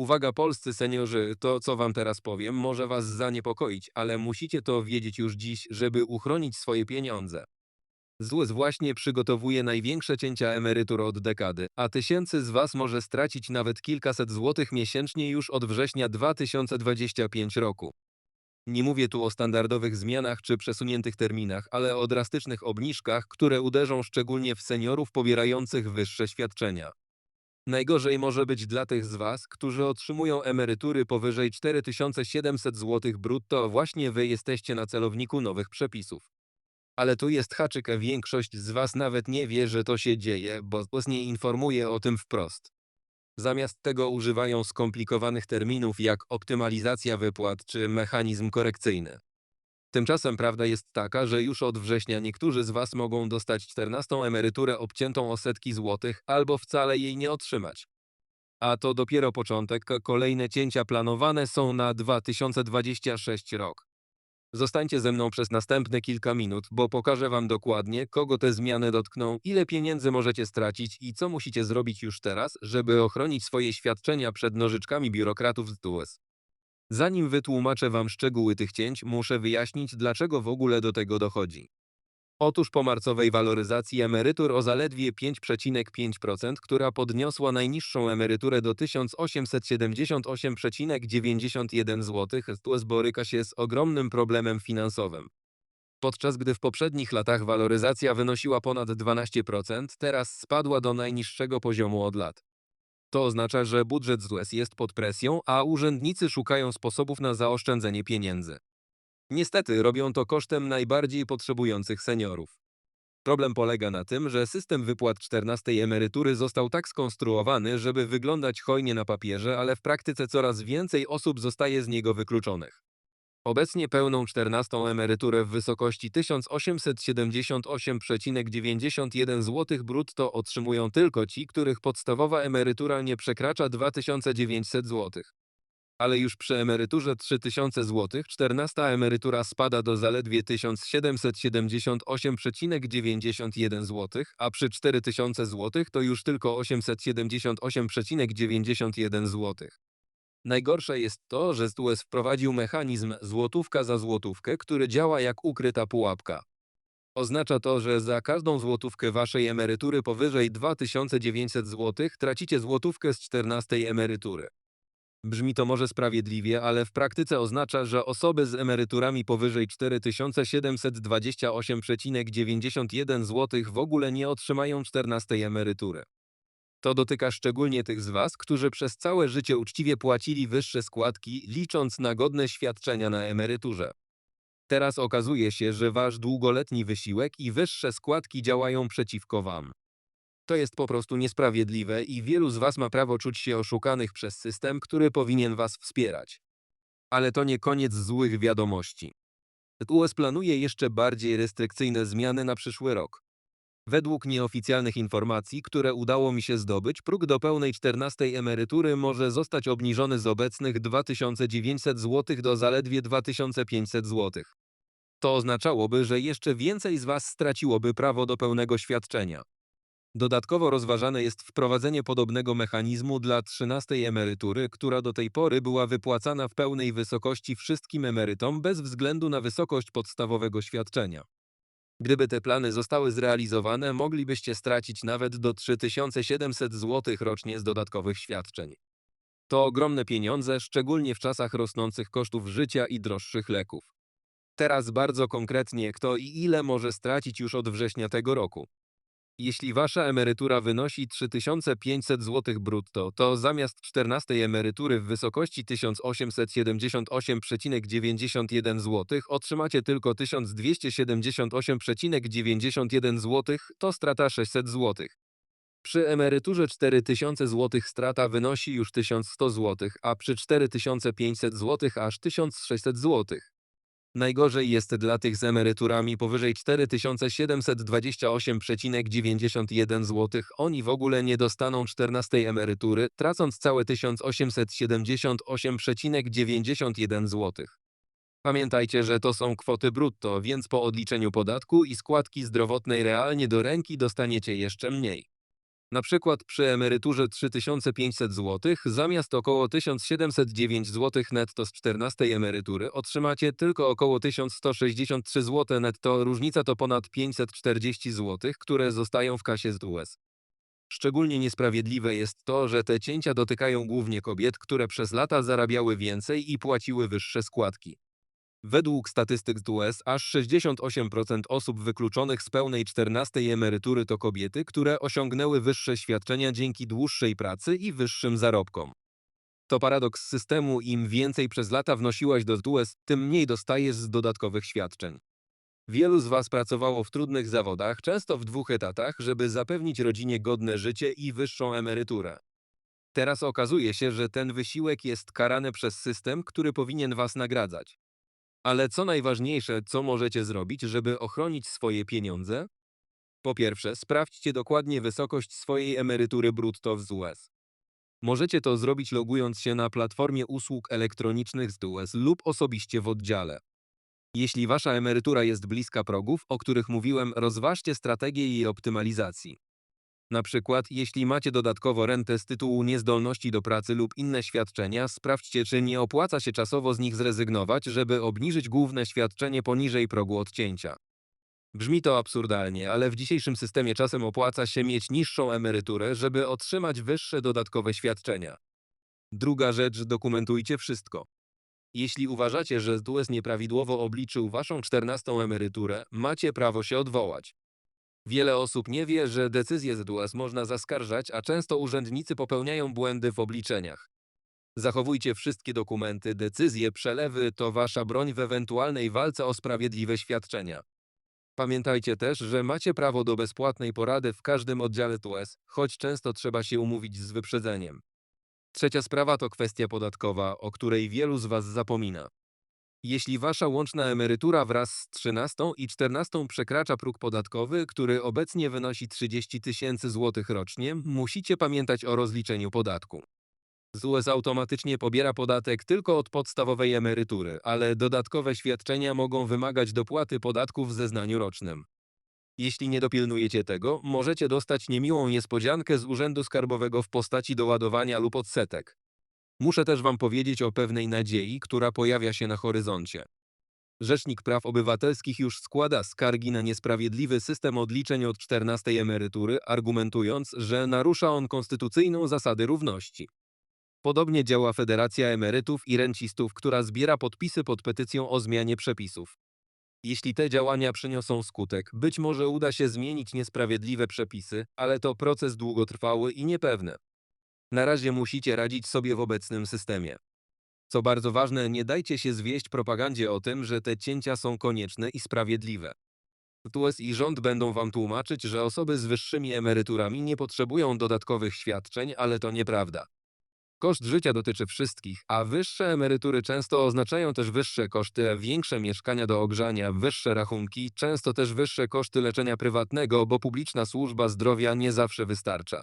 Uwaga polscy seniorzy, to co wam teraz powiem może was zaniepokoić, ale musicie to wiedzieć już dziś, żeby uchronić swoje pieniądze. ZUS właśnie przygotowuje największe cięcia emerytur od dekady, a tysięcy z was może stracić nawet kilkaset złotych miesięcznie już od września 2025 roku. Nie mówię tu o standardowych zmianach czy przesuniętych terminach, ale o drastycznych obniżkach, które uderzą szczególnie w seniorów pobierających wyższe świadczenia. Najgorzej może być dla tych z Was, którzy otrzymują emerytury powyżej 4700 zł brutto, właśnie Wy jesteście na celowniku nowych przepisów. Ale tu jest haczyk, a większość z Was nawet nie wie, że to się dzieje, bo ZUS nie informuje o tym wprost. Zamiast tego używają skomplikowanych terminów jak optymalizacja wypłat czy mechanizm korekcyjny. Tymczasem prawda jest taka, że już od września niektórzy z Was mogą dostać 14 emeryturę obciętą o setki złotych albo wcale jej nie otrzymać. A to dopiero początek, kolejne cięcia planowane są na 2026 rok. Zostańcie ze mną przez następne kilka minut, bo pokażę Wam dokładnie, kogo te zmiany dotkną, ile pieniędzy możecie stracić i co musicie zrobić już teraz, żeby ochronić swoje świadczenia przed nożyczkami biurokratów z DUS. Zanim wytłumaczę Wam szczegóły tych cięć, muszę wyjaśnić, dlaczego w ogóle do tego dochodzi. Otóż po marcowej waloryzacji emerytur o zaledwie 5,5%, która podniosła najniższą emeryturę do 1878,91 zł, STUS boryka się z ogromnym problemem finansowym. Podczas gdy w poprzednich latach waloryzacja wynosiła ponad 12%, teraz spadła do najniższego poziomu od lat. To oznacza, że budżet ZUS jest pod presją, a urzędnicy szukają sposobów na zaoszczędzenie pieniędzy. Niestety robią to kosztem najbardziej potrzebujących seniorów. Problem polega na tym, że system wypłat 14 emerytury został tak skonstruowany, żeby wyglądać hojnie na papierze, ale w praktyce coraz więcej osób zostaje z niego wykluczonych. Obecnie pełną 14 emeryturę w wysokości 1878,91 zł brutto otrzymują tylko ci, których podstawowa emerytura nie przekracza 2900 zł. Ale już przy emeryturze 3000 zł 14 emerytura spada do zaledwie 1778,91 zł, a przy 4000 zł to już tylko 878,91 zł. Najgorsze jest to, że STUS wprowadził mechanizm złotówka za złotówkę, który działa jak ukryta pułapka. Oznacza to, że za każdą złotówkę waszej emerytury powyżej 2900 zł tracicie złotówkę z 14 emerytury. Brzmi to może sprawiedliwie, ale w praktyce oznacza, że osoby z emeryturami powyżej 4728,91 zł w ogóle nie otrzymają 14 emerytury. To dotyka szczególnie tych z Was, którzy przez całe życie uczciwie płacili wyższe składki, licząc na godne świadczenia na emeryturze. Teraz okazuje się, że Wasz długoletni wysiłek i wyższe składki działają przeciwko Wam. To jest po prostu niesprawiedliwe i wielu z Was ma prawo czuć się oszukanych przez system, który powinien Was wspierać. Ale to nie koniec złych wiadomości. US planuje jeszcze bardziej restrykcyjne zmiany na przyszły rok. Według nieoficjalnych informacji, które udało mi się zdobyć, próg do pełnej 14 emerytury może zostać obniżony z obecnych 2900 zł do zaledwie 2500 zł. To oznaczałoby, że jeszcze więcej z Was straciłoby prawo do pełnego świadczenia. Dodatkowo rozważane jest wprowadzenie podobnego mechanizmu dla 13 emerytury, która do tej pory była wypłacana w pełnej wysokości wszystkim emerytom bez względu na wysokość podstawowego świadczenia. Gdyby te plany zostały zrealizowane, moglibyście stracić nawet do 3700 zł rocznie z dodatkowych świadczeń. To ogromne pieniądze, szczególnie w czasach rosnących kosztów życia i droższych leków. Teraz bardzo konkretnie, kto i ile może stracić już od września tego roku. Jeśli wasza emerytura wynosi 3500 zł brutto, to zamiast 14 emerytury w wysokości 1878,91 zł otrzymacie tylko 1278,91 zł, to strata 600 zł. Przy emeryturze 4000 zł strata wynosi już 1100 zł, a przy 4500 zł aż 1600 zł. Najgorzej jest dla tych z emeryturami powyżej 4728,91 zł. Oni w ogóle nie dostaną 14 emerytury, tracąc całe 1878,91 zł. Pamiętajcie, że to są kwoty brutto, więc po odliczeniu podatku i składki zdrowotnej realnie do ręki dostaniecie jeszcze mniej. Na przykład przy emeryturze 3500 zł zamiast około 1709 zł netto z 14 emerytury otrzymacie tylko około 1163 zł netto, różnica to ponad 540 zł, które zostają w kasie z DUS. Szczególnie niesprawiedliwe jest to, że te cięcia dotykają głównie kobiet, które przez lata zarabiały więcej i płaciły wyższe składki. Według statystyk z US aż 68% osób wykluczonych z pełnej 14 emerytury to kobiety, które osiągnęły wyższe świadczenia dzięki dłuższej pracy i wyższym zarobkom. To paradoks systemu, im więcej przez lata wnosiłaś do DUS, tym mniej dostajesz z dodatkowych świadczeń. Wielu z Was pracowało w trudnych zawodach, często w dwóch etatach, żeby zapewnić rodzinie godne życie i wyższą emeryturę. Teraz okazuje się, że ten wysiłek jest karany przez system, który powinien Was nagradzać. Ale co najważniejsze, co możecie zrobić, żeby ochronić swoje pieniądze? Po pierwsze, sprawdźcie dokładnie wysokość swojej emerytury brutto w ZUS. Możecie to zrobić logując się na platformie usług elektronicznych z lub osobiście w oddziale. Jeśli wasza emerytura jest bliska progów, o których mówiłem, rozważcie strategię jej optymalizacji. Na przykład, jeśli macie dodatkowo rentę z tytułu niezdolności do pracy lub inne świadczenia, sprawdźcie, czy nie opłaca się czasowo z nich zrezygnować, żeby obniżyć główne świadczenie poniżej progu odcięcia. Brzmi to absurdalnie, ale w dzisiejszym systemie czasem opłaca się mieć niższą emeryturę, żeby otrzymać wyższe dodatkowe świadczenia. Druga rzecz, dokumentujcie wszystko. Jeśli uważacie, że ZUS nieprawidłowo obliczył waszą 14 emeryturę, macie prawo się odwołać. Wiele osób nie wie, że decyzje z DUS można zaskarżać, a często urzędnicy popełniają błędy w obliczeniach. Zachowujcie wszystkie dokumenty, decyzje, przelewy to wasza broń w ewentualnej walce o sprawiedliwe świadczenia. Pamiętajcie też, że macie prawo do bezpłatnej porady w każdym oddziale TUS, choć często trzeba się umówić z wyprzedzeniem. Trzecia sprawa to kwestia podatkowa, o której wielu z Was zapomina. Jeśli Wasza łączna emerytura wraz z 13 i 14 przekracza próg podatkowy, który obecnie wynosi 30 tysięcy złotych rocznie, musicie pamiętać o rozliczeniu podatku. ZUS automatycznie pobiera podatek tylko od podstawowej emerytury, ale dodatkowe świadczenia mogą wymagać dopłaty podatku w zeznaniu rocznym. Jeśli nie dopilnujecie tego, możecie dostać niemiłą niespodziankę z Urzędu Skarbowego w postaci doładowania lub odsetek. Muszę też Wam powiedzieć o pewnej nadziei, która pojawia się na horyzoncie. Rzecznik Praw Obywatelskich już składa skargi na niesprawiedliwy system odliczeń od 14 emerytury, argumentując, że narusza on konstytucyjną zasadę równości. Podobnie działa Federacja Emerytów i Rencistów, która zbiera podpisy pod petycją o zmianie przepisów. Jeśli te działania przyniosą skutek, być może uda się zmienić niesprawiedliwe przepisy, ale to proces długotrwały i niepewny. Na razie musicie radzić sobie w obecnym systemie. Co bardzo ważne, nie dajcie się zwieść propagandzie o tym, że te cięcia są konieczne i sprawiedliwe. TUS i rząd będą wam tłumaczyć, że osoby z wyższymi emeryturami nie potrzebują dodatkowych świadczeń, ale to nieprawda. Koszt życia dotyczy wszystkich, a wyższe emerytury często oznaczają też wyższe koszty, większe mieszkania do ogrzania, wyższe rachunki, często też wyższe koszty leczenia prywatnego, bo publiczna służba zdrowia nie zawsze wystarcza.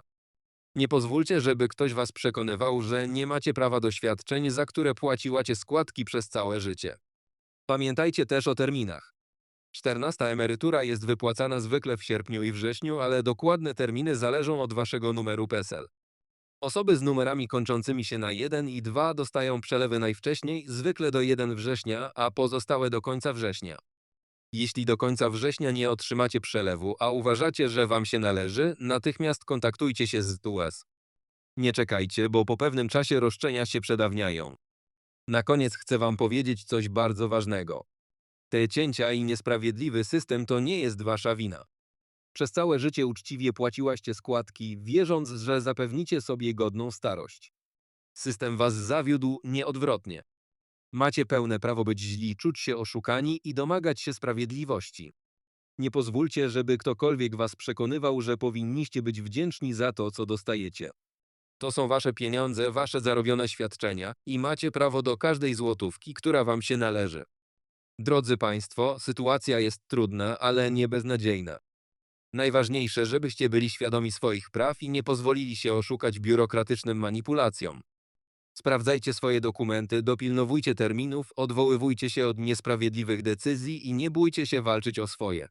Nie pozwólcie, żeby ktoś was przekonywał, że nie macie prawa do świadczeń, za które płaciłacie składki przez całe życie. Pamiętajcie też o terminach. 14 emerytura jest wypłacana zwykle w sierpniu i wrześniu, ale dokładne terminy zależą od waszego numeru PESEL. Osoby z numerami kończącymi się na 1 i 2 dostają przelewy najwcześniej, zwykle do 1 września, a pozostałe do końca września. Jeśli do końca września nie otrzymacie przelewu, a uważacie, że wam się należy, natychmiast kontaktujcie się z TUS. Nie czekajcie, bo po pewnym czasie roszczenia się przedawniają. Na koniec chcę wam powiedzieć coś bardzo ważnego. Te cięcia i niesprawiedliwy system to nie jest wasza wina. Przez całe życie uczciwie płaciłaście składki, wierząc, że zapewnicie sobie godną starość. System was zawiódł nieodwrotnie. Macie pełne prawo być źli, czuć się oszukani i domagać się sprawiedliwości. Nie pozwólcie, żeby ktokolwiek was przekonywał, że powinniście być wdzięczni za to, co dostajecie. To są wasze pieniądze, wasze zarobione świadczenia i macie prawo do każdej złotówki, która wam się należy. Drodzy Państwo, sytuacja jest trudna, ale nie beznadziejna. Najważniejsze, żebyście byli świadomi swoich praw i nie pozwolili się oszukać biurokratycznym manipulacjom. Sprawdzajcie swoje dokumenty, dopilnowujcie terminów, odwoływujcie się od niesprawiedliwych decyzji i nie bójcie się walczyć o swoje.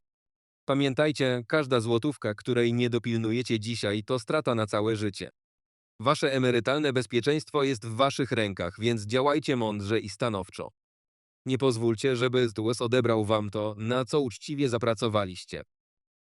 Pamiętajcie, każda złotówka, której nie dopilnujecie dzisiaj, to strata na całe życie. Wasze emerytalne bezpieczeństwo jest w waszych rękach, więc działajcie mądrze i stanowczo. Nie pozwólcie, żeby ZUS odebrał wam to, na co uczciwie zapracowaliście.